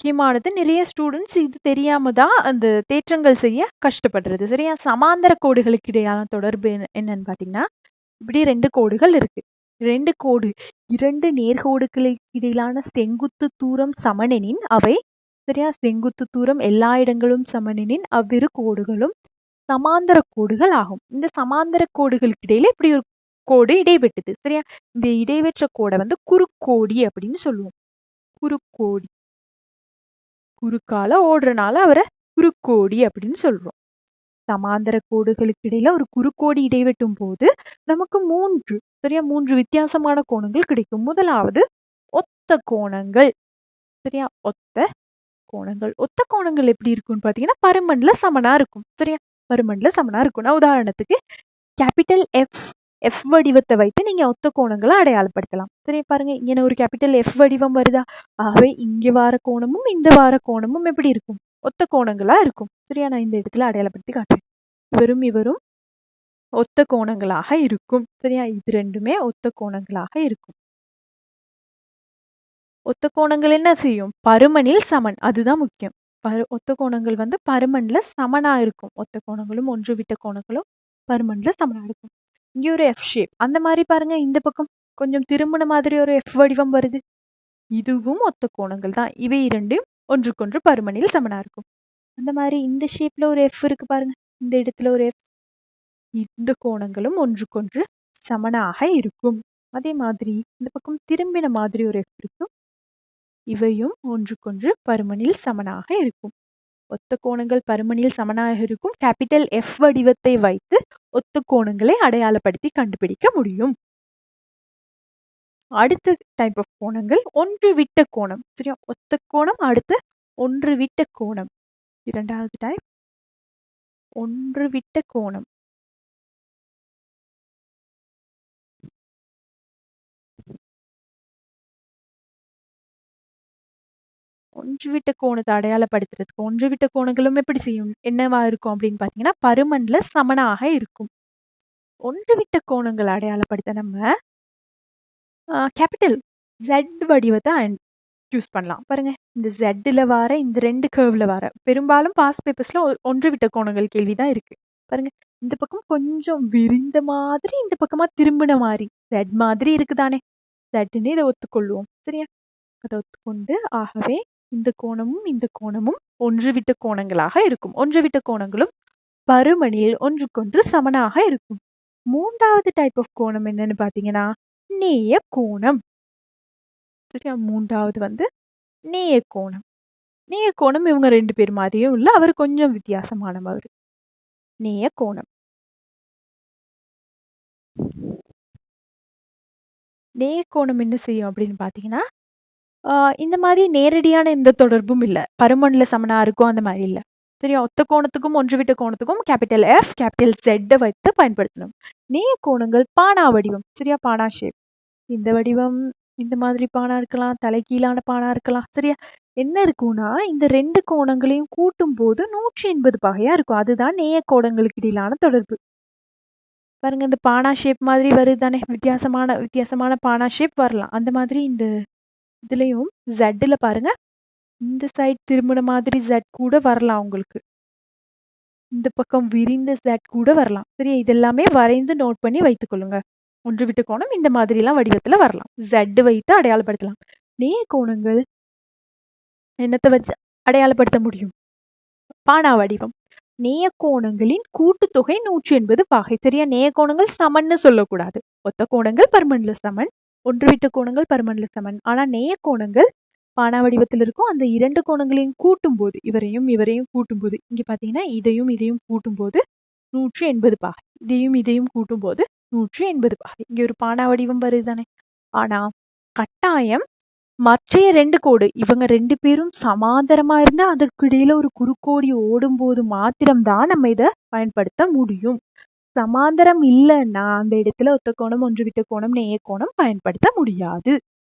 முக்கியமானது நிறைய ஸ்டூடெண்ட்ஸ் இது தெரியாம தான் அந்த தேற்றங்கள் செய்ய கஷ்டப்படுறது. சரியா? சமாந்தர கோடுகளுக்கு இடையான தொடர்பு என்ன- என்னன்னு பாத்தீங்கன்னா இப்படி ரெண்டு கோடுகள் இருக்கு. ரெண்டு கோடு இரண்டு நேர்கோடுகளுக்கு இடையிலான செங்குத்து தூரம் சமனெனின் அவை சரியா? செங்குத்து தூரம் எல்லா இடங்களும் சமனெனின் அவ்விரு கோடுகளும் சமாந்தர கோடுகள் ஆகும். இந்த சமாந்தர கோடுகளுக்கு இடையில இப்படி ஒரு கோடு இடைவெட்டுது சரியா? இந்த இடைவெற்ற கோடை வந்து குறுக்கோடி அப்படின்னு சொல்லுவோம். குறுக்கோடி. குறுக்கால ஓடுறனால அவரை குறுக்கோடி அப்படின்னு சொல்றோம். சமாந்தர கோடுகளுக்கு இடையில ஒரு குறுக்கோடி இடைவெட்டும் போது நமக்கு மூன்று சரியா? மூன்று வித்தியாசமான கோணங்கள் கிடைக்கும். முதலாவது ஒத்த கோணங்கள் சரியா? ஒத்த கோணங்கள். ஒத்த கோணங்கள் எப்படி இருக்கும்னு பாத்தீங்கன்னா பருமன்ல சமனா இருக்கும் சரியா? பருமன்ல சமனா இருக்கும். நான் உதாரணத்துக்கு கேபிட்டல் எஃப் எஃப் வடிவத்தை வைத்து நீங்க ஒத்த கோணங்களை அடையாளப்படுத்தலாம். சரி பாருங்க? இங்க ஒரு கேபிட்டல் எஃப் வடிவம் வருதா? ஆகவே இங்க வார கோணமும் இந்த வார கோணமும் எப்படி இருக்கும்? ஒத்த கோணங்களா இருக்கும். சரியா? நான் இந்த இடத்துல அடையாளப்படுத்தி காட்டுறேன். இவரும் இவரும் ஒத்த கோணங்களாக இருக்கும். சரியா? இது ரெண்டுமே ஒத்த கோணங்களாக இருக்கும். ஒத்த கோணங்கள் என்ன செய்யும்? பருமனில் சமன். அதுதான் முக்கியம். பரு ஒத்த கோணங்கள் வந்து பருமன்ல சமனா இருக்கும். ஒத்த கோணங்களும் ஒன்று விட்ட கோணங்களும் பருமன்ல சமனா இருக்கும். இங்கே ஒரு எஃப் ஷேப் அந்த மாதிரி பாருங்க இந்த பக்கம் கொஞ்சம் திரும்பின மாதிரி ஒரு எஃப் வடிவம் வருது. இதுவும் ஒத்த கோணங்கள் தான். இவை இரண்டும் ஒன்றுக்கொன்று பருமனில் சமனா இருக்கும். அந்த மாதிரி இந்த ஷேப்ல ஒரு எஃப் இருக்கு பாருங்க. இந்த இடத்துல ஒரு எஃப் இந்த கோணங்களும் ஒன்றுக்கொன்று சமனாக இருக்கும். அதே மாதிரி இந்த பக்கம் திரும்பின மாதிரி ஒரு எஃப் இருக்கும். இவையும் ஒன்றுக்கொன்று பருமனில் சமனாக இருக்கும். ஒத்த கோணங்கள் பருமனில் சமனாக இருக்கும். கேபிட்டல் எஃப் வடிவத்தை வைத்து ஒத்த கோணங்களை அடையாளப்படுத்தி கண்டுபிடிக்க முடியும். அடுத்த டைப் ஆஃப் கோணங்கள் ஒன்று விட்ட கோணம். சரியா? ஒத்த கோணம் அடுத்து ஒன்று விட்ட கோணம். இரண்டாவது டைப் ஒன்று விட்ட கோணம். ஒன்று விட்ட கோணத்தை அடையாளப்படுத்துறதுக்கு ஒன்று விட்ட கோணங்களும் எப்படி செய்யும்? என்னவா இருக்கும் அப்படின்னு பாத்தீங்கன்னா பருமன்ல சமனாக இருக்கும். ஒன்று விட்ட கோணங்களை அடையாளப்படுத்த நம்ம கேபிட்டல் ஜெட் வடிவத்தை யூஸ் பண்ணலாம். பாருங்க இந்த ஜெட்ல வர இந்த ரெண்டு கர்வ்ல வர பெரும்பாலும் பாஸ் பேப்பர்ஸ்ல ஒன்று விட்ட கோணங்கள் கேள்விதான் இருக்கு. பாருங்க இந்த பக்கம் கொஞ்சம் விரிந்த மாதிரி இந்த பக்கமா திரும்பின மாதிரி ஜெட் மாதிரி இருக்குதானே? ஜெட்னு இதை ஒத்துக்கொள்வோம். சரியா? அதை ஒத்துக்கொண்டு ஆகவே இந்த கோணமும் இந்த கோணமும் ஒன்று விட்ட கோணங்களாக இருக்கும். ஒன்று விட்ட கோணங்களும் பருமனில் ஒன்றுக்கொன்று சமனாக இருக்கும். மூன்றாவது டைப் ஆஃப் கோணம் என்னன்னு பாத்தீங்கன்னா நேய கோணம். சரியா? மூன்றாவது வந்து நேய கோணம். நேய கோணம் இவங்க ரெண்டு பேர் மாதிரியும் இல்லை. அவர் கொஞ்சம் வித்தியாசமானவர். நேய கோணம். நேய கோணம் என்ன செய்யும் அப்படின்னு பாத்தீங்கன்னா இந்த மாதிரி நேரடியான எந்த தொடர்பும் இல்லை. பருமன்ல சமனா இருக்கும் அந்த மாதிரி இல்லை. சரியா ஒத்த கோணத்துக்கும் ஒன்று விட்ட கோணத்துக்கும் கேபிட்டல் எஃப் கேபிட்டல் செட்டை வைத்து பயன்படுத்தணும். நேய கோணங்கள் பானா வடிவம். சரியா? பானா ஷேப் இந்த வடிவம் இந்த மாதிரி பானா இருக்கலாம் தலைகீழான பானா இருக்கலாம். சரியா? என்ன இருக்கும்னா இந்த ரெண்டு கோணங்களையும் கூட்டும் போது நூற்றி எண்பது பகையா இருக்கும். அதுதான் நேய கோணங்களுக்கு இடையிலான தொடர்பு. பாருங்க இந்த பானா ஷேப் மாதிரி வருது தானே வித்தியாசமான வித்தியாசமான பானா ஷேப் வரலாம். அந்த மாதிரி இந்த இதுலயும் ஜெட்ல பாருங்க. இந்த சைடு திரும்பின மாதிரி ஜெட் கூட வரலாம் உங்களுக்கு. இந்த பக்கம் விரிந்த ஜெட் கூட வரலாம். சரியா? இதெல்லாமே வரைந்து நோட் பண்ணி வைத்துக் கொள்ளுங்க. ஒன்று விட்டு கோணம் இந்த மாதிரி எல்லாம் வடிவத்துல வரலாம். ஜெட் வைத்து அடையாளப்படுத்தலாம். நேய கோணங்கள் என்னத்தை வச்சு அடையாளப்படுத்த முடியும்? பானா வடிவம். நேய கோணங்களின் கூட்டுத்தொகை நூற்றி எண்பது பாகை. சரியா? நேய கோணங்கள் சமன்னு சொல்லக்கூடாது. ஒத்த கோணங்கள் பருமன்ல சமன். ஒன்றுவிட்ட கோணங்கள் பருமன்ல சமன். ஆனா நேய கோணங்கள் பானா வடிவத்தில் இருக்கும் அந்த இரண்டு கோணங்களையும் கூட்டும் போது இவரையும் இவரையும் கூட்டும் போது இங்க பாத்தீங்கன்னா இதையும் இதையும் கூட்டும் போது நூற்றி எண்பது பாகை. இதையும் இதையும் கூட்டும் போது நூற்றி எண்பது பாகை. இங்க ஒரு பானா வடிவம் வருதுதானே? ஆனா கட்டாயம் மற்றைய ரெண்டு கோடு இவங்க ரெண்டு பேரும் சமாந்தரமா இருந்தா அதற்கு இடையில ஒரு குறுக்கோடி ஓடும் போது மாத்திரம்தான் நம்ம இத பயன்படுத்த முடியும். சமாந்தரம் இல்லைன்னா அந்த இடத்துல ஒத்த கோணம் ஒன்று விட்ட கோணம் நேய கோணம் பயன்படுத்த முடியாது.